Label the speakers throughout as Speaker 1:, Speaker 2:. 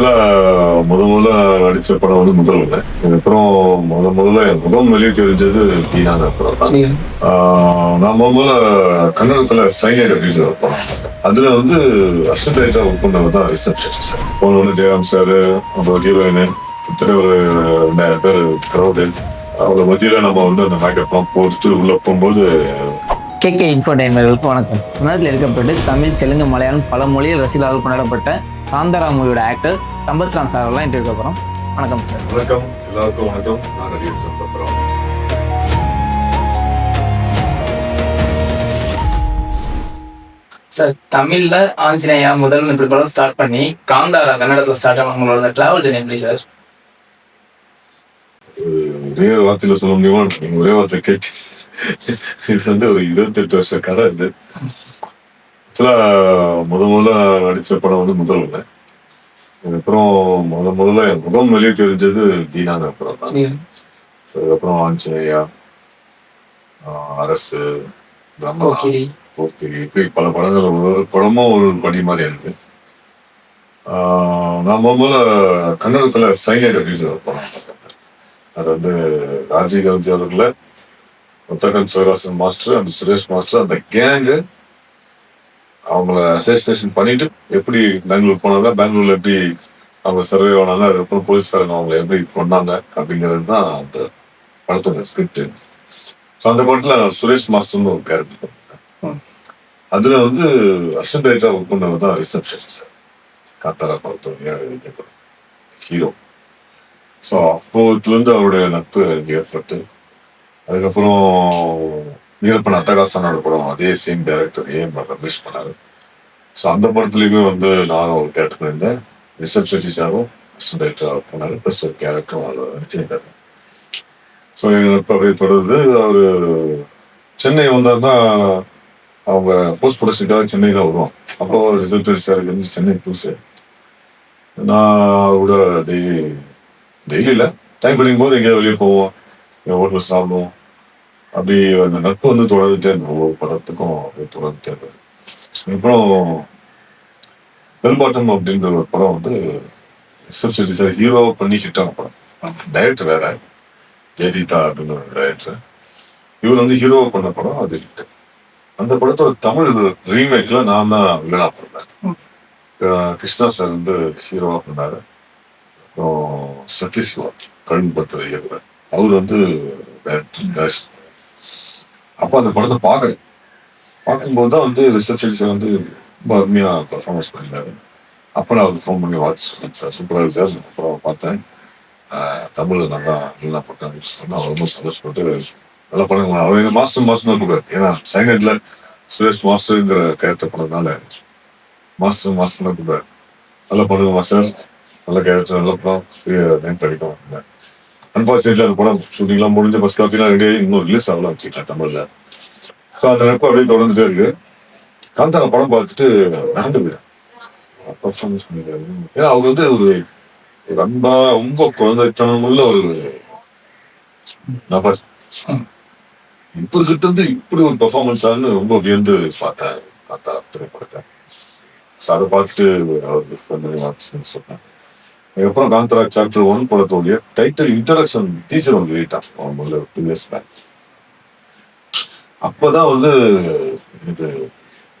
Speaker 1: ஆக்சுவலா முத முதல்ல நடிச்ச படம் வந்து முதல்ல அதுக்கப்புறம் முத முதல்ல என் முகம் வெளியே தெரிஞ்சது தீனான படம் தான். நான் முத முதல்ல கன்னடத்துல சைனைட் அப்படின்னு ஒரு படம். அதுல வந்து அசிஸ்டன்ட் ரைட்டரா ஒர்க் பண்ணவர் தான் ரிசப்ஷன் சார். போன உடனே ஜெயராம் சார் அப்புறம் ஹீரோயின் கிட்டத்தட்ட ஒரு ரெண்டாயிரம் பேர் crowd. அவ்வளோ மத்தியில நம்ம வந்து அந்த மேக்கப்லாம் போட்டுட்டு உள்ள போகும்போது
Speaker 2: கேகே இன்ஃபர்டைன்மெண்ட்களுக்கு வணக்கம். உணர்வில் எடுக்கப்பட்டு தமிழ் தெலுங்கு மலையாளம் பல மொழியில் ரசிகர்களால் கொண்டாடப்பட்ட காந்தாரா மூவியோட ஆக்டர் சம்பத் கான் சார் எல்லாம் இன்டர்வியூ போகிறோம் வணக்கம் சார்
Speaker 1: வணக்கம். எல்லாருக்கும் வணக்கம். நான் நடிகர் சம்பத்ராவ்
Speaker 2: சார் தமிழ்ல ஆஞ்சநேயா முதல் இப்படி படம் ஸ்டார்ட் பண்ணி காந்தாரா கன்னடத்துல ஸ்டார்ட் ஆன உங்களோட டிராவல் ஜெர்னி எப்படி சார்
Speaker 1: ஒரே வார்த்தையில சொல்ல முடியுமா? ஒரே வார்த்தை கேட்டு. இது வந்து ஒரு இருபத்தெட்டு வருஷ கதை இது. ஆக்சுவலா முத முதல்ல நடிச்ச படம் வந்து முதல் ஒண்ணு. அதுக்கப்புறம் முத முதல்ல முகம் வெளியே தெரிஞ்சது தீனான படம் தான். அதுக்கப்புறம் ஆஞ்சநேயா அரசு
Speaker 2: ஓகே
Speaker 1: இப்படி பல படங்கள் ஒரு படமும் ஒரு படி மாதிரி இருக்கு ஆஹ் நான் முதல்ல கன்னடத்துல சைனைட் அப்படின்னு ஒரு படம். அது வந்து ராஜீவ் கவுஜி அவர்கள உத்தரகண்ட் சிவராசன் மாஸ்டர் அந்த சுரேஷ் மாஸ்டர் அந்த கேங்கு அவங்கள அசோசியேஷன் பண்ணிட்டு எப்படி பெங்களூர் போனாங்க பெங்களூர்ல எப்படி அவங்க சர்வே ஆனாங்க அதுக்கப்புறம் போலீஸ்காரங்க அவங்களை எப்படி கொண்டாங்க அப்படிங்கிறது தான் அந்த படத்தோட ஸ்கிரிப்ட் ஸோ அந்த படத்துல சுரேஷ் மாஸ்டர்னு ஒரு கேரக்டர். அதுல வந்து அசிஸ்டன்ட் ரைட்டரா ஒர்க் பண்ணவர் தான் ரிசப்ஷன் சார். காத்தாரா படத்தோடைய ஹீரோ ஸோ அப்போத்துலேருந்து அவருடைய நட்பு ஏற்பட்டு அதுக்கப்புறம் நீலப்பன் அட்டகாசனோட படம் அதே சேம் டைரக்டர் ஏஎம் ரமேஷ் பண்ணாரு. ஸோ அந்த படத்துலையுமே வந்து நானும் ஒரு கேரக்டர் இருந்தேன் ரிசப்ஷன் சாரும் அசிஸ்டன்ட் டைரக்டராக பண்ணாரு ப்ளஸ் ஒரு கேரக்டரும் அவர் நடிச்சிருந்தாரு. ஸோ எங்கள் அப்படியே தொடர்ந்து அவர் சென்னை வந்தார்னா அவங்க போஸ்ட் ப்ரொடக்ஷனுக்காக சென்னை தான் வருவோம் அப்போ ரிசல்ட் சாருக்கு வந்து சென்னை புதுசு நான் அவரோட டெய்லி டெய்லியில் டைம் கிடைக்கும் போது எங்கேயாவது வெளியே போவோம். எங்கள் ஹோட்டலில் சாப்பிடுவோம். அப்படி அந்த நட்பு வந்து தொடர்ந்துட்டே இருந்தோம் ஒவ்வொரு படத்துக்கும் அப்படியே தொடர்ந்துட்டே இருந்தது. அப்புறம் பெல்பாட்டம் அப்படின்ற ஒரு படம் வந்து ரிசப்ஷன் சார் ஹீரோவை பண்ணி ஹிட்டான படம். டைரக்டர் வேற. ஜெயதீதா அப்படின்னு ஒரு டைரக்டர் இவர் வந்து ஹீரோவை பண்ண படம் அது ஹிட் அந்த படத்தோட தமிழ் ரீமேக்ல நான் தான் வில்லனா பண்ணேன். கிருஷ்ணா சார் வந்து ஹீரோவா பண்ணாரு. அப்புறம் சத்யசிவா கண் பத்திர இயக்குனர். அவர் வந்து director. அப்போ அந்த படத்தை பார்க்குறேன் பார்க்கும்போது தான் வந்து ரிசர்ச் வந்து ரொம்ப அருமையாக பர்ஃபார்மன்ஸ் பண்ணியிருந்தாரு அப்போ நான் அவருக்கு ஃபோன் பண்ணி வாட்ச் சார் சூப்பராக இருக்கு சார் அப்புறம் பார்த்தேன். தமிழில் நல்லா நல்லா போட்டாங்க சொன்னால் அவர் ரொம்ப சந்தோஷப்பட்டு நல்லா பண்ணுங்க அவர் மாஸ்டர் மாஸ்டர் தான் கூப்பிடுவார் ஏன்னா சைனட்ல சுரேஷ் மாஸ்டருங்கிற கேரக்டர் பண்ணதுனால மாஸ்டர் மாஸ்டர் தான் கூப்பிடுவார் நல்லா பண்ணுங்க மாஸ்டர் நல்ல கேரக்டர் நல்ல படம். பெரிய நேம் கிடைக்கும் அன்பார்ச்சுனேட்லி அந்த படம் ஷூட்டிங்லாம் முடிஞ்ச ஃபர்ஸ்ட் காப்பிலாம் ரெடி இன்னும் ரிலீஸ் ஆகலாம் வச்சுக்கலாம் தமிழ்ல. ஸோ அந்த நட்பு அப்படியே தொடர்ந்துட்டே இருக்கு. காந்தாரா படம் பார்த்துட்டு நடந்து போயிடும் பர்ஃபார்மன்ஸ் பண்ணிருக்காரு ஏன்னா அவங்க வந்து ஒரு ரொம்ப ரொம்ப குழந்தைத்தனம் உள்ள ஒரு நபர். இப்போ கிட்ட இருந்து இப்படி ஒரு பெர்ஃபார்மன்ஸ் ஆகுன்னு ரொம்ப வியந்து பார்த்தேன். பார்த்தா திரைப்படத்தை. ஸோ அதை பார்த்துட்டு அவர் சொன்னேன். அதுக்கப்புறம் காந்தரா சாப்டர் ஒன் படத்தோடைய டைட்டில் இன்ட்ரடக்ஷன் டீசர் வந்து வெளியிட்டான் அவன் முதல்ல டூ இயர்ஸ் பேக் அப்பதான் வந்து எனக்கு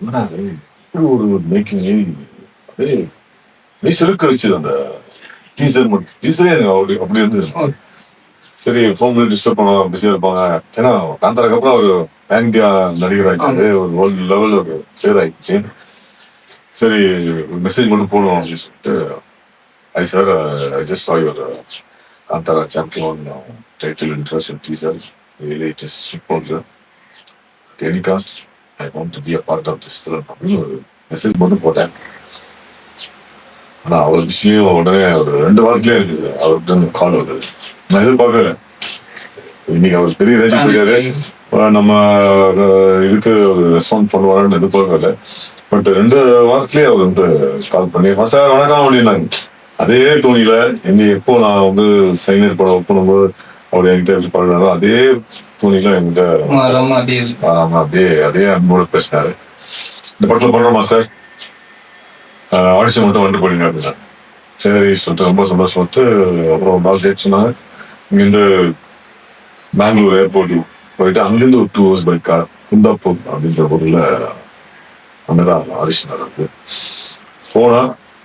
Speaker 1: என்னடா அது இப்படி ஒரு மேக்கிங் அப்படியே நீ செலுக்க வச்சு அந்த டீசர் மட்டும் டீசரே எனக்கு அப்படி அப்படி இருந்தது. சரி ஃபோன் பண்ணி டிஸ்டர்ப் பண்ணுவாங்க பிஸியாக இருப்பாங்க. ஏன்னா காந்தாருக்கு அப்புறம் ஒரு இண்டியா நடிகர் ஆயிட்டாரு. ஒரு வேர்ல்டு லெவல் ஒரு பேர் ஆயிடுச்சு. சரி மெசேஜ் மட்டும் போடுவோம் அப்படின்னு சொல்லிட்டு I sir I just saw ஒரு Kantara champion title interest teaser really it is super any cast I want to be a part of this film அப்படின்னு ஒரு மெசேஜ் மட்டும் போட்டேன் ஆனா அவர் விஷயம் உடனே ஒரு ரெண்டு வாரத்திலே எனக்கு அவர்கிட்ட கால் வருது. நான் எதிர்பார்க்கல. இன்னைக்கு அவர் பெரிய போயிருக்காரு அஹ் நம்ம இதுக்கு ஒரு ரெஸ்பாண்ட் பண்ணுவாருன்னு எதிர்பார்க்கல. பட் ரெண்டு வாரத்திலேயே அவர் வந்து கால் பண்ணி சார் வணக்கம் அப்படின்னாங்க. அதே தோணியில என்னை எப்போ நான் வந்து சைனர் படம் ஒர்க் பண்ணும்போது அவர் என்கிட்ட எப்படி அதே தோணியில என்கிட்ட
Speaker 2: அதே
Speaker 1: அதே அன்போட பேசினாரு. இந்த படத்துல பண்றோம் மாஸ்டர். ஆடிஷன் மட்டும் வந்து போடுங்க அப்படின்னா சரி சொல்லிட்டு ரொம்ப சந்தோஷப்பட்டு அப்புறம் ஒரு நாள் டேட் சொன்னாங்க. இங்கேருந்து பெங்களூர் ஏர்போர்ட் போயிட்டு அங்கேருந்து ஒரு two hours by car Kundapur அப்படின்ற ஊரில் அங்கதான் ஆடிஷன் நடந்தது. போனா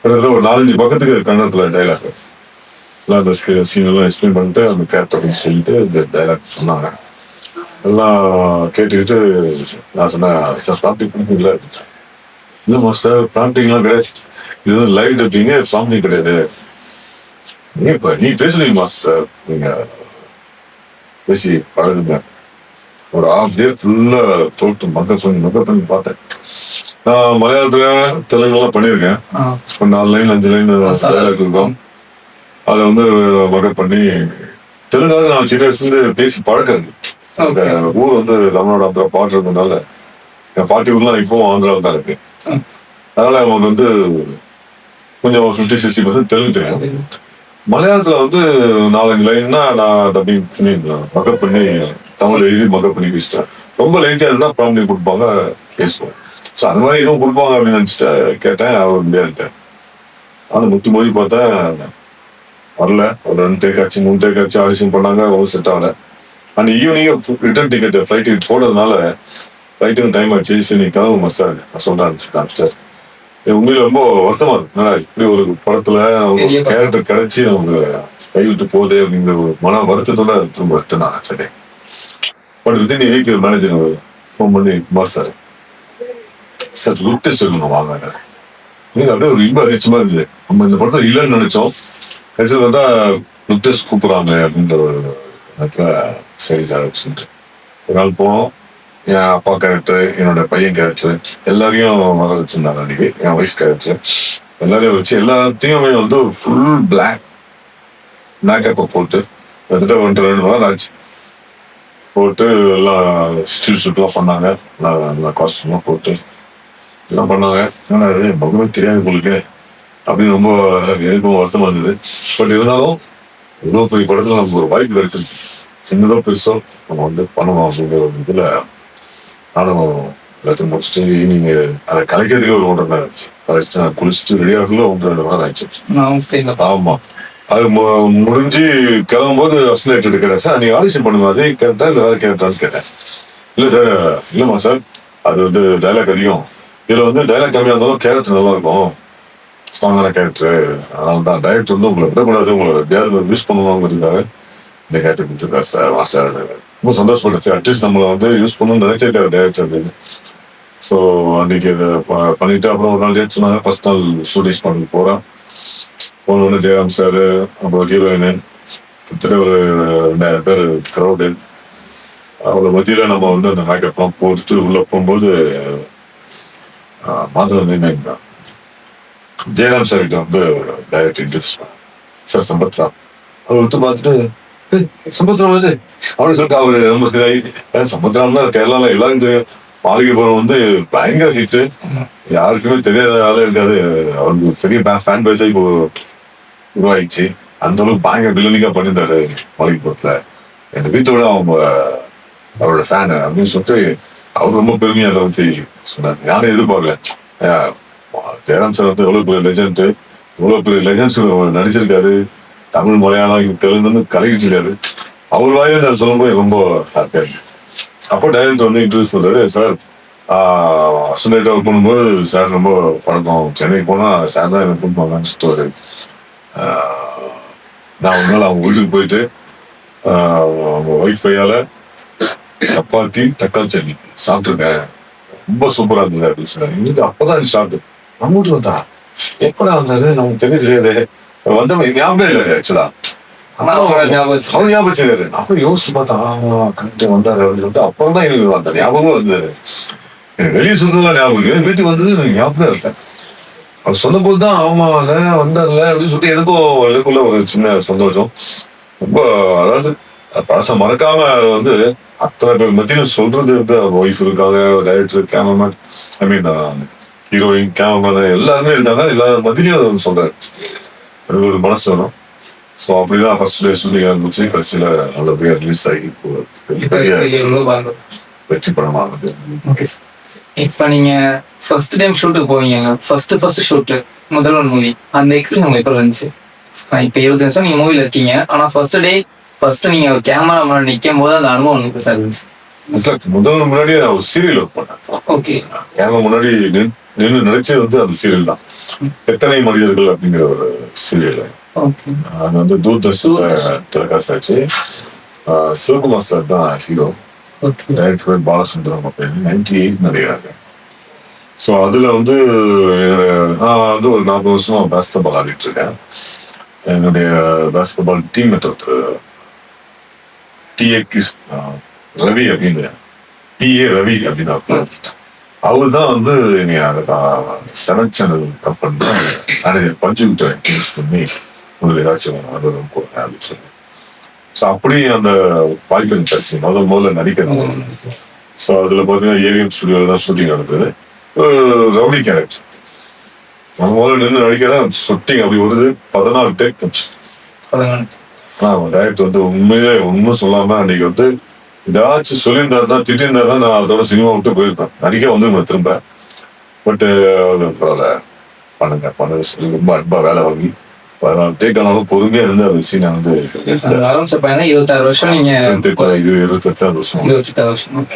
Speaker 1: கிட்டத்தட்ட ஒரு நாலஞ்சு பக்கத்துக்கு கன்னடத்துல டைலாக் எல்லாம் அந்த சீன் எல்லாம் எக்ஸ்பிளைன் பண்ணிட்டு அந்த கேரக்டர் சொல்லிட்டு இந்த டைலாக் சொன்னாங்க. எல்லாம் கேட்டுக்கிட்டு நான் சொன்னேன் சார் ப்ராக்டிக் பண்ணிக்கல இல்லை. மாஸ்டர் ப்ராம்ப்டிங்லாம் கிடையாது. இது வந்து லைவ் டப்பிங்க சாமி கிடையாது. நீ இப்போ நீ பேசுறீங்க மாஸ்டர் நீங்க பேசி பழகுங்க. ஒரு ஹாஃப் டே ஃபுல்லா போட்டு மக்கள் பண்ணி மக்கள் பண்ணி பார்த்தேன். நான் மலையாளத்துல தெலுங்குலாம் பண்ணியிருக்கேன். ஒரு நாலு லைன் அஞ்சு லைன் இருக்கும். அதை வந்து மக்கள் பண்ணி தெலுங்காவது நான் சின்ன வயசுல இருந்து பேசி பழக்கம் இருக்கு. ஊர் வந்து தமிழ்நாடு ஆந்திரா பாட்டு இருந்ததுனால என் பாட்டி ஊர்லாம் இப்பவும் ஆந்திராவில் தான் இருக்கு. அதனால நமக்கு வந்து கொஞ்சம் ஃபிஃப்டி சிக்ஸ்டி பர்சன்ட் தெலுங்கு தெரியும். மலையாளத்துல வந்து நாலஞ்சு லைன்னா நான் டப்பிங் பண்ணி மக்கப் பண்ணி தமிழ் எழுதி மக்கப் பண்ணி பேசிட்டேன் ரொம்ப லைட்டாக இருந்தா ப்ராப்ளம் கொடுப்பாங்க பேசுவோம். ஸோ அது மாதிரி எதுவும் கொடுப்பாங்க அப்படின்னு நினச்சிட்டு கேட்டேன் அவர் முடியாதுட்டேன் ஆனால் முட்டி மோதி பார்த்தேன் வரல. ஒரு ரெண்டு டேக் ஆச்சு மூணு டேக் ஆச்சு ஆடிஷன் பண்ணாங்க ரொம்ப செட் ஆகல. And evening return ticket flight ticket போனதுனால ஃப்ளைட்டுக்கும் டைம் ஆச்சு. சரி நீ கிளம்பு மஸ்டர் நான் சொல்றேன் மாஸ்டர் உண்மையில ரொம்ப வருத்தமா இருக்கு. இப்படி ஒரு படத்துல. கேரக்டர் கிடைச்சி அவங்க கைவிட்டு போதே அப்படிங்கிற ஒரு மன வருத்தத்தோட திரும்ப ஆனேன் சரி but within week manager phone பண்ணி குமார் சார் சார் லுக் சொல்லுங்க வாங்க எனக்கு அப்படியே ஒரு இன்ப அதிர்ச்சியமா இருந்துச்சு நம்ம இந்த படத்தில் இல்லைன்னு நினைச்சோம். கடைசியில் வந்தா லுக் கூப்பிடுறாங்க அப்படின்ற ஒரு நேரத்தில் சரி சார் சொல்லிட்டு. ஒரு நாள் போனோம். என் அப்பா கேரக்டர் என்னோட பையன் கேரக்டர் எல்லாரையும் வர வச்சிருந்தாங்க அன்னைக்கு. என் ஒய்ஃப் கேரக்டர் எல்லாரையும் வச்சு எல்லாத்தையுமே வந்து ஃபுல் பிளாக் மேக்கப்பை போட்டு கிட்டத்தட்ட ஒன்று ரெண்டு மணி நேரம் ஆச்சு போட்டு எல்லாம் ஸ்டில் ஷூட்லாம் பண்ணாங்க. நல்லா நல்லா காஸ்டியூம்லாம் போட்டு எல்லாம் பண்ணாங்க. ஆனால் அது முகமே தெரியாது உங்களுக்கு. அப்படின்னு ரொம்ப எனக்கும் வருத்தமா இருந்தது. பட் இருந்தாலும் இவ்வளோ பெரிய படத்துல நமக்கு ஒரு வாய்ப்பு கிடைச்சிருக்கு. சின்னதோ பெருசோ நம்ம வந்து பண்ணணும் அப்படிங்கிற ஒரு இதுல நானும் எல்லாத்தையும் முடிச்சுட்டு ஈவினிங் அதை கலைக்கிறதுக்கே ஒரு ஒன்றரை நேரம் ஆச்சு. கலைச்சிட்டு நான் குளிச்சுட்டு ரெடி ஆகல ஒன்றரை ரெண்டு நேரம் ஆயிடுச்சு. ஆமா. அது மு- முடிஞ்சு கிளம்பும்போது அசலேட்டர் எடுக்கிறேன். சார் நீ ஆடிஷன் பண்ணுங்க. அதே கேரக்டா இல்ல வேற கேரக்டான்னு கேட்டேன். இல்லை சார் இல்லைம்மா சார். அது வந்து டைலாக் அதிகம். இதில் வந்து டைலாக் கம்மியாக இருந்தாலும் கேரக்டர் நல்லா இருக்கும் ஸ்ட்ராங்கான கேரக்டர் அதனால தான் டைரக்டர் வந்து உங்களை விடக்கூடாது. உங்களை எப்படியாவது யூஸ் பண்ணுவாங்கிறதுக்காக இந்த கேரக்டர் கொடுத்துருக்காரு சார் மாஸ்டர் ரொம்ப சந்தோஷப்பட்டேன் சார். அட்லீஸ்ட் நம்மளை வந்து யூஸ் பண்ணணும்னு நினைச்சே தேவை டைரக்டர் அப்படின்னு ஸோ அன்னைக்கு இதை ப- பண்ணிட்டு அப்புறம் ஒரு நாள் டேட் சொன்னாங்க. ஃபர்ஸ்ட் நாள் ஷூட்டிங் பண்ண போகிறேன் போன உடனே ஜெயராம் சார் அப்புறம் ஹீரோயின் கிட்டத்தட்ட ஒரு ரெண்டாயிரம் பேர் க்ரௌடு அவ்வளோ மத்தியில் நம்ம வந்து அந்த மேக்கப்லாம் போட்டுட்டு உள்ள போகும்போது மாதவன் நினைங்க ஜெயராம் சார் கிட்ட வந்து டைரக்ட் இன்ட்ரடியூஸ் பண்ணார் சார் சம்பத் ராம் அவர் ஒருத்தர் பார்த்துட்டு "ஏய், சம்பத் ராம் இது அப்படின்னு சொல்லிட்டு அவரு ரொம்ப இதாகி "ஏய், சம்பத் ராம்னா கேரளால எல்லாரும் தெரியும் மாளிகைபுரம் வந்து பயங்கர ஹிட் யாருக்குமே தெரியாத ஆளே இருக்காது அவருக்கு பெரிய ஃபேன் பேஸாக இப்போ உருவாயிடுச்சு. அந்த அளவுக்கு பயங்கர பில்லனிக்கா பண்ணியிருந்தாரு மாளிகைபுரத்துல எங்க வீட்டோட அவங்க அவரோட ஃபேன் அப்படின்னு சொல்லிட்டு அவர் ரொம்ப பெருமையா அதை பத்தி சொன்னார். யாரும் எதிர்பார்க்கல. ஜெயராம் சார் வந்து எவ்வளவு பெரிய லெஜண்ட் இவ்வளவு பெரிய லெஜண்ட்ஸ் நடிச்சிருக்காரு. தமிழ் மலையாளம் தெலுங்கு வந்து இருக்காரு அவர் வாயில நான் சொல்லும்போது ரொம்ப ஹாப்பியா இருக்கு அப்போ டைரக்டர் வந்து இன்ட்ரடியூஸ் பண்றாரு சார் அசனேட் ஒர்க் பண்ணும்போது சார் ரொம்ப பழக்கம். சென்னைக்கு போனா சார் தான் எனக்கு கூப்பிடுவாங்கன்னு சொல்லிட்டு நான் ஒரு நாள் அவங்க வீட்டுக்கு போயிட்டு அவங்க ஒய்ஃப் கையால சப்பாத்தி தக்காளி சட்னி சாப்பிட்டுருக்கேன். ரொம்ப சூப்பரா இருந்தது அப்படின்னு சொன்னாங்க. இன்னைக்கு அப்பதான் ஸ்டார்ட் நம்ம வீட்டுக்கு வந்தா எப்படா வந்தாரு? நமக்கு தெரிய தெரியாது. வந்த ஞாபகம் இல்லை ஆக்சுவலா. அவர் ஞாபகம் வச்சிருக்காரு. அப்புறம் யோசிச்சு பார்த்தா ஆமா கரெக்ட் வந்தாரு அப்படின்னு சொல்லிட்டு அப்புறம் தான் எனக்கு வந்தார். ஞாபகம் வந்தாரு எனக்கு வெளியே சொல்றதுலாம் ஞாபகம் வீட்டுக்கு வந்தது எனக்கு ஞாபகம் இல்லை அவர் சொன்னபோது தான் ஆமால வந்தார்ல அப்படின்னு சொல்லிட்டு எனக்கும் எனக்குள்ள ஒரு சின்ன சந்தோஷம். ரொம்ப அதாவது பழச மறக்காம அது வந்து அத்தனை பேர் மத்தியில சொல்றது வந்து அவர் ஒய்ஃப் இருக்காங்க director cameraman I mean heroine cameraman எல்லாருமே இருக்காங்க அதை வந்து சொல்றாரு. அது ஒரு மனசு வேணும். ஸோ அப்படிதான் ஃபர்ஸ்ட் டே ஷூட்டிங் ஆரம்பிச்சு கடைசியில நல்லபடியா ரிலீஸ் ஆகி பெரிய. வெற்றி
Speaker 3: Okay sir. இப்ப நீங்க ஃபர்ஸ்ட் டைம் ஷூட்டுக்கு போவீங்க. First first shoot Mudhalvan movie அந்த எக்ஸ்பீரியன்ஸ் உங்களுக்கு எப்போ இருந்துச்சு? இப்போ இருபது நிமிஷம் நீங்க மூவில இருக்கீங்க. ஆனா ஃபர்ஸ்ட் டே ஃபர்ஸ்ட் நீங்க ஒரு கேமரா முன்னாடி நிற்கும் போது அந்த அனுபவம் உங்களுக்கு சார் இருந்துச்சு?
Speaker 1: முதல் முன்னாடியே நான் ஒரு சீரியல் ஒர்க் பண்ணேன்.
Speaker 3: ஓகே
Speaker 1: கேமரா முன்னாடி நின்று நடிச்சது வந்து அந்த சீரியல் தான். எத்தனை மனிதர்கள் அப்படிங்கிற ஒரு சீரியல்
Speaker 3: ஓகே
Speaker 1: அது வந்து தூர்தர்ஷன். டெலிகாஸ்ட் ஆச்சு சிவகுமார் சார் தான் ஹீரோ டைரக்டர் பாலசுந்தரம் அப்படின்னு நைன்டி எயிட் நடிக்கிறாங்க ஸோ அதில் வந்து நான் வந்து ஒரு நாற்பது வருஷம் பேஸ்கெட் பால் ஆடிட்டு இருக்கேன். என்னுடைய பேஸ்கெட் பால் டீம் ஒருத்தர் டிஏ கிஸ் ரவி அப்படின்னு. டிஏ ரவி அப்படின்னு அவர் தான் வந்து என்னை செவன் சேனல் கம்பெனி தான் நிறைய பஞ்சு விட்டு யூஸ் பண்ணி உங்களுக்கு ஏதாச்சும் அனுபவம் கொடுங்க அப்படின்னு சொல்லி. ஸோ அப்படி அந்த வாய்ப்பு எனக்கு கிடைச்சு முதல் முதல்ல நடிக்கிறது ஸோ அதில் பார்த்தீங்கன்னா ஏவிஎம் ஸ்டுடியோவில் தான் ஷூட்டிங் நடந்தது. ஒரு ரவுடி கேரக்டர் நான் முதல்ல நின்று நடிக்கிறேன் ஷூட்டிங் அப்படி வருது. பதினாலு டேக் போச்சு. ஆனால் டைரக்டர் வந்து உண்மையிலே ஒன்றும் சொல்லாம அன்னைக்கு வந்து ஏதாச்சும் சொல்லியிருந்தாருன்னா திட்டிருந்தாருன்னா நான் அதோட சினிமா விட்டு போயிருப்பேன். நடிக்க வந்து திரும்ப. பட்டு பரவாயில்ல. பண்ணுங்க பண்ணுங்க. சொல்லி ரொம்ப அன்பா வேலை வாங்கி. பதினாலு டேக் ஆனாலும் பொறுமையா இருந்து அந்த சீனை வந்து
Speaker 3: ஆரம்பிச்ச பையனா இருபத்தாறு வருஷம் நீங்க
Speaker 1: இது இருபத்தெட்டாவது வருஷம்.
Speaker 3: இருபத்தெட்டாறு வருஷம்.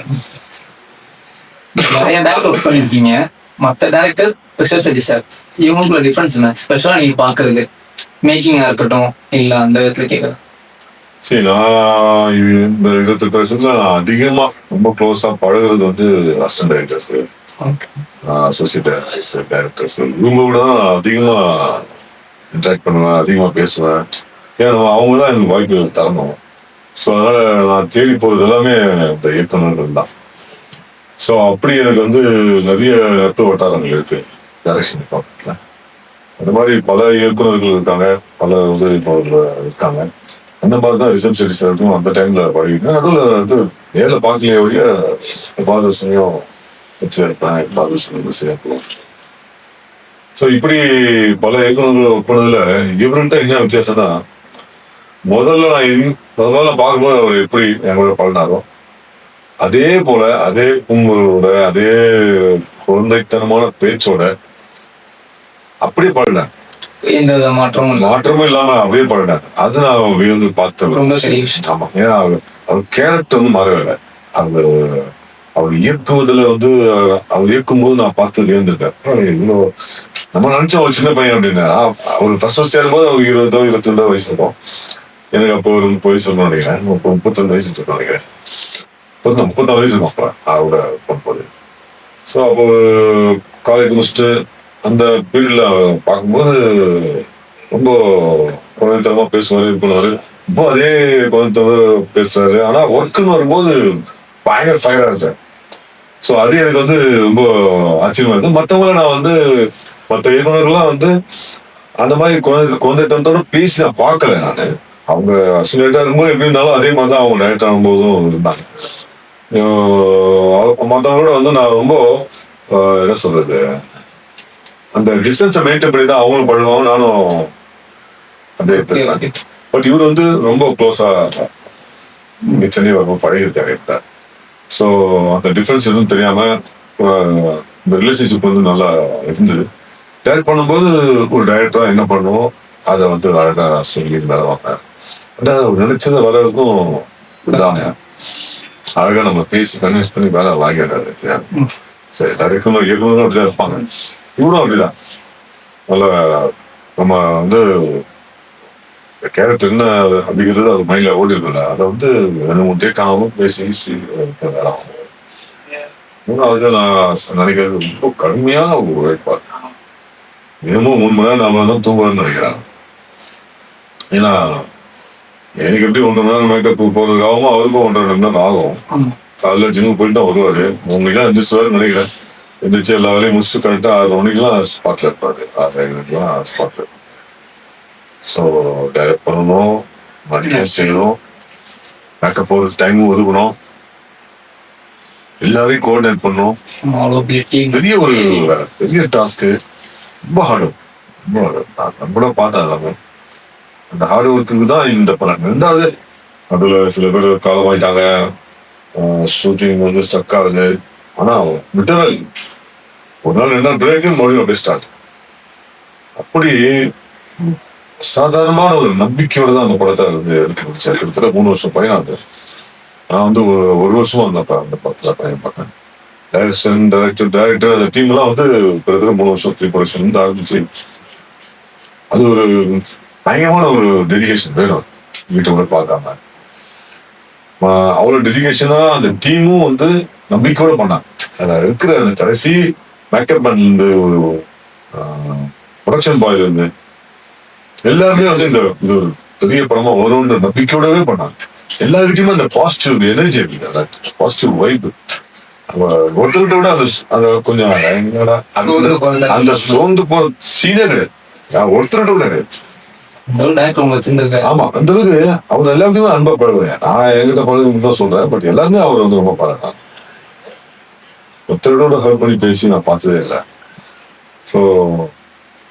Speaker 3: நிறைய டேரக்டர் ஒர்க் பண்ணிருக்கீங்க. மத்த டேரக்டர் ரிஷப் செட்டி சார் இவங்களுக்குள்ள டிஃபரன்ஸ் என்ன? ஸ்பெஷலா நீங்க பாக்குறது மேக்கிங்கா இருக்கட்டும் இல்ல அந்த விதத்துல கேக்குறேன்.
Speaker 1: சரி நான் இந்த இருபத்தெட்டு வருஷத்துல நான் அதிகமா ரொம்ப க்ளோஸா பழகுறது வந்து assistant directors associate directors directors இவங்க கூட தான் அதிகமா இன்ட்ராக்ட் பண்ணுவேன் அதிகமாக பேசுவேன். ஏன்னா அவங்க தான் எனக்கு வாய்ப்புகள் தரணும். ஸோ அதனால் நான் தேடி போகிறது எல்லாமே இந்த இயக்குநர்கள் தான். ஸோ அப்படி எனக்கு வந்து நிறைய நட்பு வட்டாரங்கள் இருக்குது டைரக்ஷன் டிபார்ட்மெண்ட்ல அந்த மாதிரி பல இயக்குநர்கள் இருக்காங்க பல உதவிப்பாளர்கள் இருக்காங்க. அந்த மாதிரி தான் ரிசர்ச் ஸ்டடிஸ் இருக்கும் அந்த டைமில் பழகிருக்கேன். நடுவில் வந்து நேரில் பார்க்கலையே ஒழிய பாதர்ஷனையும் வச்சு வச்சிருப்பேன் வந்து சேர்க்கலாம் ஸோ இப்படி பல இயக்குநர்கள் ஒர்க் பண்ணதுல இவர்கிட்ட என்ன வித்தியாசம்னா முதல்ல நான் முதல்ல பார்க்கும்போது அவர் எப்படி என் கூட பழனாரோ அதே போல அதே கும்பலோட அதே குழந்தைத்தனமான பேச்சோட அப்படியே பழனேன்
Speaker 3: எந்த மாற்றமும்
Speaker 1: மாற்றமும் இல்லாம அப்படியே பழனேன் அது நான் வியந்து பார்த்த
Speaker 3: ரொம்ப பெரிய விஷயம்.
Speaker 1: ஆமா. ஏன்னா அவர் அவர் கேரக்டர் வந்து மாறவே இல்லை அவர் அவர் இயக்குவதுல வந்து அவர் இயக்கும் போது நான் பார்த்து வியந்திருக்கேன். இவ்வளோ நம்ம நினைச்சோம் ஒரு சின்ன பையன் அப்படின்னு அவர் ஃபர்ஸ்ட் ஃபர்ஸ்ட் ஏறும்போது அவர் இருபதோ இருபத்தி ரெண்டோ வயசு இருக்கும். எனக்கு அப்போ ஒரு முப்பது வயசு இருக்கும் நினைக்கிறேன். முப்பது முப்பத்தொன்று வயசு இருக்கும் நினைக்கிறேன். முப்பத்தி முப்பத்தாறு வயசு இருக்கும் அப்போ அவரோட பண்ணும்போது ஸோ அப்போ காலேஜ் முடிச்சுட்டு அந்த பீரியட்ல பார்க்கும்போது ரொம்ப குழந்தைத்தனமா பேசுவாரு இது பண்ணுவாரு. ரொம்ப அதே குழந்தைத்தனமா பேசுறாரு. ஆனா ஒர்க்குன்னு வரும்போது பயங்கர ஃபயரா இருந்தேன். ஸோ அது எனக்கு வந்து ரொம்ப ஆச்சரியமா இருந்தது. மற்றவங்கள நான் வந்து மற்ற இயக்குநர்கள்லாம் வந்து அந்த மாதிரி குழந்தை குழந்தைத்தனத்தோட பேசி நான் பார்க்கல நான். அவங்க அசுலேட்டா இருக்கும்போது எப்படி இருந்தாலும் அதே மாதிரி தான் அவங்க டைரக்ட் ஆகும்போதும் இருந்தாங்க. மற்றவங்களோட வந்து நான் ரொம்ப என்ன சொல்றது? அந்த டிஸ்டன்ஸை மெயின்டைன் பண்ணி தான் அவங்களும் பழகுவாங்க நானும் அப்படியே
Speaker 3: ஓகே
Speaker 1: பட் இவர் வந்து ரொம்ப க்ளோஸா இங்க சென்னை வரும்போது பழகிருக்காரு என்கிட்ட. ஸோ அந்த டிஃபரன்ஸ் எதுவும் தெரியாம ஆஹ், இந்த ரிலேஷன்ஷிப் வந்து நல்லா இருந்தது. டைரக்ட் பண்ணும்போது ஒரு டைரக்டரா என்ன பண்ணுவோம்? அதை வந்து அழகா சொல்லி வேலை வாங்க நினைச்சதை வர்றதுக்கும் விடாம அழகா நம்ம பேசி கன்வின்ஸ் பண்ணி வேலை வாங்கிடுறாரு. சரி டைரக்டரும் இயக்குனரும் அப்படிதான் இருப்பாங்க. இவரும் அப்படிதான். நல்ல நம்ம வந்து கேரக்டர் என்ன அப்படிங்கிறது அது மைண்ட்ல ஓடி இருக்குல்ல அதை வந்து ரெண்டு மூணு டேக் ஆகாம பேசி வேலை ஆகும் மூணாவது நான் நினைக்கிறது ரொம்ப கடுமையான ஒரு உழைப்பார் தினமும் மூணு மணி நேரம் நாம தான் தூங்குறேன்னு நினைக்கிறேன். ஏன்னா எனக்கு எப்படி ஒன்றரை மணி நேரம் மேக்கப் போறதுக்காகவும் அவருக்கும் ஒன்றரை மணி நேரம் ஆகும். காலைல ஜிம்முக்கு போயிட்டு தான் வருவாரு. மூணு மணிக்கெல்லாம் எந்திரிச்சுவாரு நினைக்கிறேன். எந்திரிச்சு எல்லா வேலையும் முடிச்சுட்டு கரெக்டாக ஆறு மணிக்கெல்லாம் ஸ்பாட்ல இருப்பாரு. ஆறு ஐநூறுலாம் ஸ்பாட்ல ஸோ டைரக்ட் பண்ணணும். மதியம் செய்யணும். மேக்கப் போகிறது டைமும் ஒதுக்கணும். எல்லாரையும் கோஆர்டினேட்
Speaker 3: டீம்
Speaker 1: பெரிய ஒரு பெரிய டாஸ்க்கு ரொம்ப ஹார்டு ரொம்ப hard. நான் கூட பார்த்தேன் எல்லாமே அந்த ஹார்டு ஒர்க்குக்கு தான் இந்த படம் ரெண்டாவது. நடுவில் சில பேர் காலமாயிட்டாங்க ஷூட்டிங் வந்து ஸ்டக் ஆகுது. ஆனால் விட்டவல் இல்லை. ஒரு நாள் ரெண்டு நாள் பிரேக்கு மறுபடியும் அப்படியே ஸ்டார்ட் அப்படி சாதாரணமான ஒரு நம்பிக்கையோட தான் அந்த படத்தை வந்து எடுத்து முடிச்சார் கிட்டத்தட்ட மூணு வருஷம் பையன் அது. நான் வந்து ஒரு ஒரு வருஷமா அந்த அந்த படத்துல பையன் பார்த்தேன் டைரக்ஷன் டைரக்டர் டைரக்டர் அந்த டீம் எல்லாம் வந்து கிட்டத்தட்ட மூணு வருஷம் த்ரீ ப்ரொடக்ஷன் வந்து ஆரம்பிச்சு அது ஒரு பயங்கரமான ஒரு டெடிகேஷன் வேணும். வீட்டை கூட பார்க்காம. அவ்வளோ அவ்வளவு டெடிகேஷனா அந்த டீமும் வந்து நம்பிக்கையோட பண்ணாங்க. அதுல இருக்கிற அந்த கடைசி மேக்கர்மேன்ல இருந்து ஒரு ப்ரொடக்ஷன் பாயில் இருந்து எல்லாருமே வந்து இந்த இது ஒரு பெரிய படமா வரும்ன்ற நம்பிக்கையோடவே பண்ணாங்க. எல்லாருக்கிட்டையுமே அந்த பாசிட்டிவ் எனர்ஜி பாசிட்டிவ் வைப் ஒருத்தர்கிட்ட விட அந்த அந்த கொஞ்சம் என்னடா அந்த- சோர்ந்து போற சீனே கிடையாது. ஒருத்தர்கிட்ட கூட கிடையாது. ஆமா அந்த அளவுக்கு அவர் எல்லாருக்குமே அன்பா பழகுறேன் நான் என்கிட்ட பழகுன்னு தான் சொல்றேன் பட் எல்லாருமே அவர் வந்து ரொம்ப பழகிறான் ஒருத்தரோட ஹெல்ப் பண்ணி பேசி நான் பார்த்ததே இல்லை. ஸோ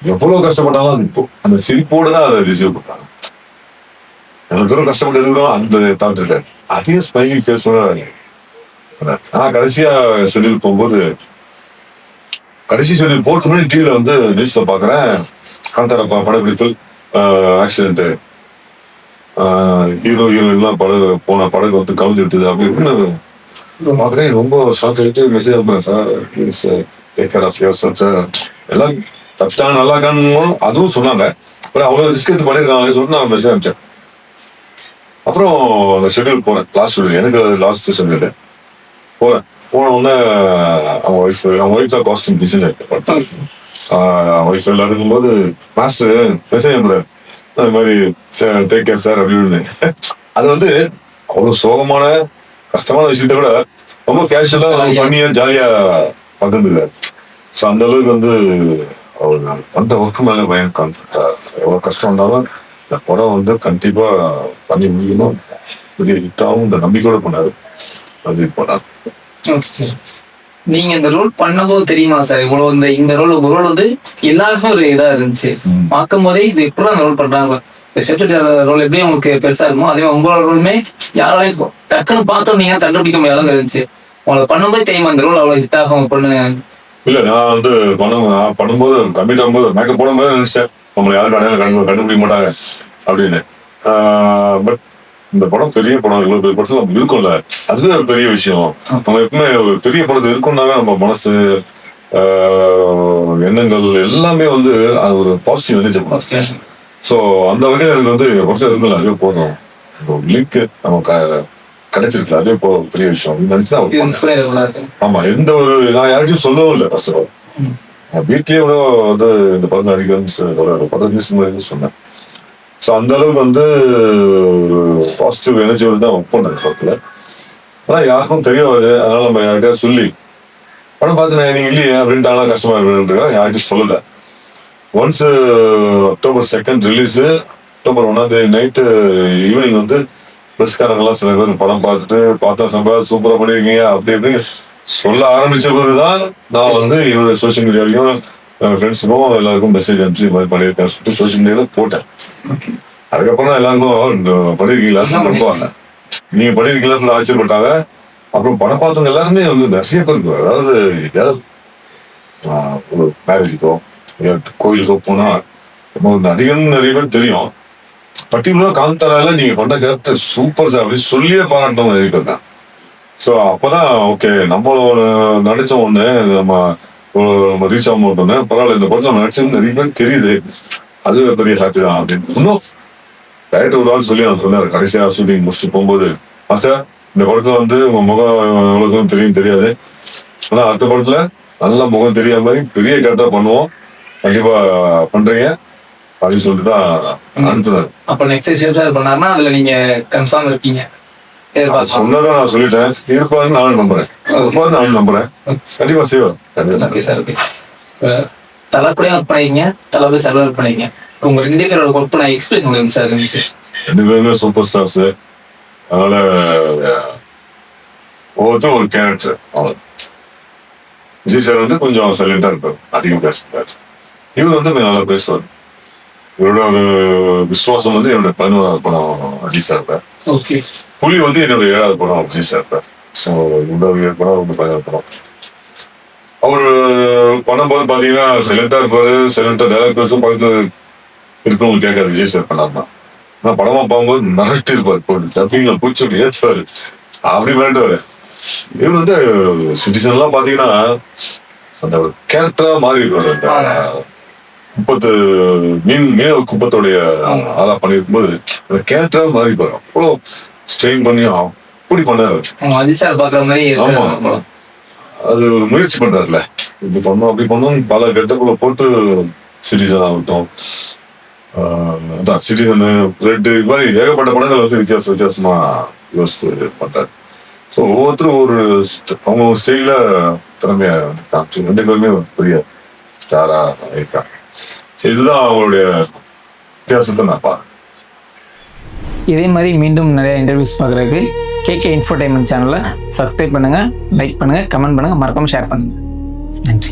Speaker 1: எவ்வளவு கஷ்டப்பட்டாலும் அது அந்த சிரிப்போட தான் அதை ரிசீவ் பண்றாங்க. எவ்வளவு தூரம் கஷ்டப்பட்டு இருக்கிறோம் அந்த இருக்காது அதையும் ஸ்மைலிங் ஃபேஸோட நான் கடைசியா ஷெடியூல் போகும்போது கடைசி ஷெட்யூல் போறதுக்கு முன்னாடி டிவியில வந்து நியூஸில் பாக்குறேன். காந்தார படப்பிடிப்பு ஆக்சிடென்ட்டு ஹீரோ ஹீரோயின்லாம் படகு போன படகு வந்து கவிஞ்சு விட்டுது அப்படின்னு பார்க்குறேன் ரொம்ப ஷாக் ஆகிட்டு மெசேஜ் அனுப்புறேன் sir please take care of your sir sir எல்லாம் தப்பிச்சிட்டாங்க நல்லா இருக்கான்னு அதுவும் சொன்னாங்க. அப்புறம் அவ்வளோ ரிஸ்க் எடுத்து பண்ணியிருக்காங்க சொல்லிட்டு நான் மெசேஜ் அனுப்பிச்சேன். அப்புறம் அந்த ஷெட்யூல் போனேன் லாஸ்ட் ஷெட்யூல் எனக்கு லாஸ்ட் ஷெட்யூல் போறேன். போன உடனே அவங்க ஒய்ஃப் அவங்க ஒய்ஃப் தான் காஸ்டியூம் டிசைனர் ஒய்ஃப் எல்லாம் இருக்கும்போது மாஸ்டர் மெசேஜ் அனுப்புறாரு அந்த மாதிரி டேக் கேர் சார் அப்படின்னு அது வந்து அவ்வளவு சோகமான கஷ்டமான விஷயத்த கூட ரொம்ப கேஷுவலா பண்ணியா ஜாலியா பகிர்ந்துக்கிறார் ஸோ அந்த அளவுக்கு வந்து அவர் பண்ற ஒர்க்கு மேல பயம் கான்ஃபிடா எவ்வளவு கஷ்டம் இருந்தாலும் இந்த படம் வந்து கண்டிப்பா பண்ணி முடியணும் பெரிய ஹிட்டாவும் இந்த நம்பிக்கையோட பண்ணாரு. அது
Speaker 3: sir. நீங்க இந்த ரோல் பண்ணும்போது தெரியுமா சார் இவ்வளவு இந்த இந்த ரோல் ஒரு ரோல் வந்து எல்லாருக்கும் ஒரு இதா இருந்துச்சு. பார்க்கும் போதே இது எப்படி அந்த ரோல் பண்றாங்க. ரிசப்ஷன் ரோல் எப்படி உங்களுக்கு பெருசா இருக்குமோ அதே உங்களோட ரோலுமே யாராலையும் டக்குன்னு பார்த்தோம் நீங்க கண்டுபிடிக்க முடியாத அளவுக்கு இருந்துச்சு. உங்களுக்கு பண்ணும்போது தெரியுமா இந்த ரோல் அவ்வளவு ஹிட் ஆகும் பண்ணு
Speaker 1: இல்ல நான் வந்து நான் பண்ணும்போது கம்மிட் ஆகும்போது மேக்கப் போடும்போது நினைச்சேன் நம்மளை யாரும் கடையில் கண்டு கண்டுபிடிக்க மாட்டாங்க அப்படின்னு. பட் இந்த படம் பெரிய படம் இவ்வளவு படத்துல நம்ம இருக்கோம்ல. அதுவே ஒரு பெரிய விஷயம். நம்ம எப்பவுமே ஒரு பெரிய படத்துல இருக்கோம்னாவே நம்ம மனசு எண்ணங்கள் எல்லாமே வந்து அது ஒரு பாசிட்டிவ் எனர்ஜி ஸோ அந்த வகையில் எனக்கு வந்து படத்துல இருக்குல்ல அதுவே போதும். ஒரு லிங்க் நமக்கு கிடைச்சிருக்குல்ல அதுவே போ பெரிய விஷயம். அப்படின்னு நினைச்சு தான் work பண்ணேன்.
Speaker 3: இன்ஸ்பைரபிளா இருக்கு.
Speaker 1: ஆமா. எந்த ஒரு நான் யார்கிட்டயும் சொல்லவும் இல்லை ஃபர்ஸ்ட் ஆஃப் ஆல் வீட்லயே கூட வந்து இந்த படம் நடிக்கிறேன்னு சொ- ஒரு படம் சொன்னேன். ஸோ அந்த அளவுக்கு வந்து ஒரு பாசிட்டிவ் எனர்ஜியோட தான் ஒர்க் பண்ணேன் ஆனால் படத்துல. யாருக்கும் தெரியாது அதனால நம்ம யார்கிட்டயா சொல்லி படம் பார்த்து நான் நீங்க இல்லையே ஆனால் கஷ்டமா இருக்குன்ற யார்கிட்டயும் சொல்லல. Once October second release October ஒன்றாம் தேதி நைட்டு ஈவினிங் வந்து பிரஸ்காரங்கெல்லாம் சில பேர் படம் பார்த்துட்டு பார்த்தா சம்பா சூப்பராக பண்ணியிருக்கீங்க அப்படி இப்படின்னு சொல்ல ஆரம்பிச்சப்பிறது தான் நான் வந்து என்னோட சோஷியல் மீடியாலையும் ஃப்ரெண்ட்ஸுக்கும் எல்லாருக்கும் மெசேஜ் அனுப்பிச்சு இது மாதிரி பண்ணியிருக்கேன் சொல்லிட்டு சோஷியல் மீடியாவில் போட்டேன். அதுக்கப்புறம் தான் எல்லாருக்கும் பண்ணிருக்கீங்களா ரொம்ப நீங்க பண்ணிருக்கீங்களா சொல்லி ஆச்சரியப்பட்டாங்க. அப்புறம் படம் பார்த்தவங்க எல்லாருமே வந்து நிறைய பேருக்கு அதாவது எதாவது ஆஹ், ஒரு மேரேஜுக்கோ கோயிலுக்கோ போனா நடிகர்னு நிறைய பேர் தெரியும். பர்டிகுலரா காந்தாரால நீங்க பண்ண கேரக்டர் சூப்பர் சார் அப்படின்னு சொல்லியே பாராட்டணும் நிறைய பேர் தான் ஸோ அப்பதான் ஓகே நம்ம ஒரு நடிச்ச ஒண்ணு நம்ம நம்ம ரீச் ஆக ஒண்ணு பரவாயில்ல இந்த படத்துல நம்ம நடிச்சது நிறைய பேர் தெரியுது. அது பெரிய ஹாப்பி தான். அப்படின்னு. இன்னும் டைரக்டர் ஒரு ஆள் சொல்லி நான் சொன்னார். கடைசியா ஷூட்டிங் முடிச்சுட்டு போகும்போது மாஸ்டர் இந்த படத்துல வந்து உங்க முகம் எவ்வளவு தூரம் தெரியும் தெரியாது. ஆனா அடுத்த படத்துல நல்ல முகம் தெரியாத மாதிரி பெரிய கேரக்டர் பண்ணுவோம். கண்டிப்பா பண்றீங்க. அப்படின்னு சொல்லிட்டு தான் அனுப்புனாரு.
Speaker 3: அப்ப நெக்ஸ்ட் ஷேப் பண்ணாருன்னா அதுல நீங்க கன்ஃபார்ம் இருப்பீங்க.
Speaker 1: அது
Speaker 3: எதிர்பார்க்கலாம்
Speaker 1: சொன்னதை நான் சொல்லிட்டேன். இருப்பாருன்னு நானும் நம்புறேன். இருப்பாரு நானும் நம்புறேன். கண்டிப்பா செய்வார்.
Speaker 3: சார் தலை கூட ஒர்க் பண்ணிருக்கீங்க தலை போய் சர்வர் ஒர்க் பண்ணிருக்கீங்க உங்க ரெண்டு பேரோட ஒர்க் பண்ண எக்ஸ்பிரஷன் உங்களுக்கு சார் இருந்துச்சு
Speaker 1: ரெண்டு பேருமே சூப்பர் ஸ்டார்ஸ் அதனால அஹ், ஒவ்வொருத்தரும் ஒரு கேரக்டர் அவ்வளவு. விஜய் சார் வந்து கொஞ்சம் சைலண்டா இருப்பார் அதிகம் பேசுவார். இவர் வந்து நல்லா பேசுவார். இவரோட ஒரு விசுவாசம் வந்து என்னோட பதினோராவது படம் அஜித் சார்
Speaker 3: ஓகே
Speaker 1: புலி வந்து என்னோட ஏழாவது படம் விஜய் சார் இருப்பார் ஸோ இவ்வளோ ஏழு படம் ரொம்ப பதினோரு படம். அவர் பண்ணும்போது பாத்தீங்கன்னா சைலண்டா இருப்பாரு சைலண்டா டேரக்ட் பேசும் பக்கத்துல இருக்கவங்க கேட்காது விஜய் சார் பண்ணாருன்னா ஆனா படமா பார்க்கும்போது மிரட்டி இருப்பாரு போட்டு டப்பிங்ல பூச்சி ஏற்றுவாரு அப்படி மிரட்டுவாரு. இவர் வந்து சிட்டிசன் எல்லாம் பாத்தீங்கன்னா அந்த கேரக்டரா மாறி இருப்பாரு. அந்த குப்பத்து மீன் மீனவ குப்பத்தோடைய ஆளா பண்ணிருக்கும்போது அந்த கேரக்டரா மாறி இருப்பாரு அவ்வளோ ஸ்ட்ரெயின் பண்ணி அப்படி பண்ணாரு.
Speaker 3: அதிசார் பாக்குற மாதிரி
Speaker 1: ஆமா. அது முயற்சி பண்றாருல. இப்படி பண்ணோம் அப்படி பண்ணோம். பல கெட்டக்குள்ள போட்டு சிட்டிசன் ஆகட்டும். ஆஹ் அதான் சிட்டிசன் ரெட்டு இது மாதிரி ஏகப்பட்ட படங்கள் வந்து வித்தியாச வித்தியாசமா யோசிச்சு பண்றாரு. ஸோ ஒவ்வொருத்தரும் ஒரு அவங்க ஒரு ஸ்டைல திறமையா வந்து காமிச்சு ரெண்டு பேருமே பெரிய ஸ்டாரா இருக்காங்க. ஸோ இதுதான் அவங்களுடைய வித்தியாசத்தை நான் பாருங்க
Speaker 2: இதே மாதிரி மீண்டும் நிறைய இன்டர்வியூஸ் பார்க்குறதுக்கு கேகே இன்ஃபர்டைன்மெண்ட் சேனலை சப்ஸ்கிரைப் பண்ணுங்கள் லைக் பண்ணுங்கள் கமெண்ட் பண்ணுங்கள் மறக்காமல் ஷேர் பண்ணுங்கள் நன்றி.